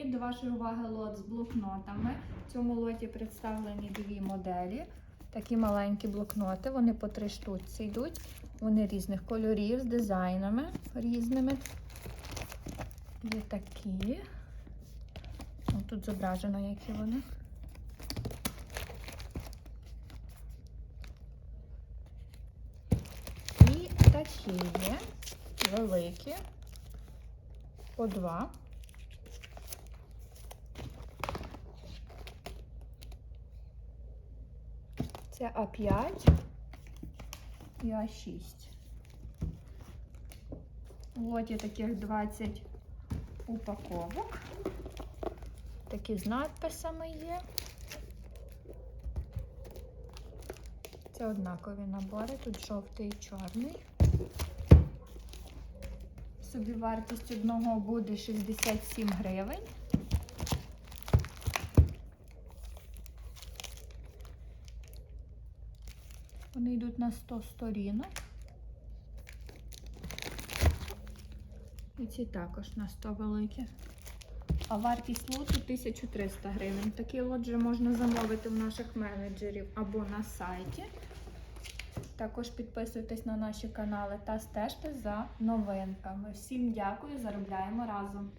Привіт! До вашої уваги лот з блокнотами. В цьому лоті представлені дві моделі. Такі маленькі блокноти. Вони по три штуці йдуть. Вони різних кольорів з дизайнами різними. Є такі. Тут зображено, які вони. І такі є великі. По два. Це А5 і А6. В лоті таких 20 упаковок. Такі з надписами є. Це однакові набори, тут жовтий і чорний. Собівартість одного буде 67 гривень. Вони йдуть на 100 сторінок. І ці також на 100 великі. А вартість лоту 1300 гривень. Такий лот вже можна замовити у наших менеджерів або на сайті. Також підписуйтесь на наші канали та стежте за новинками. Всім дякую, заробляємо разом!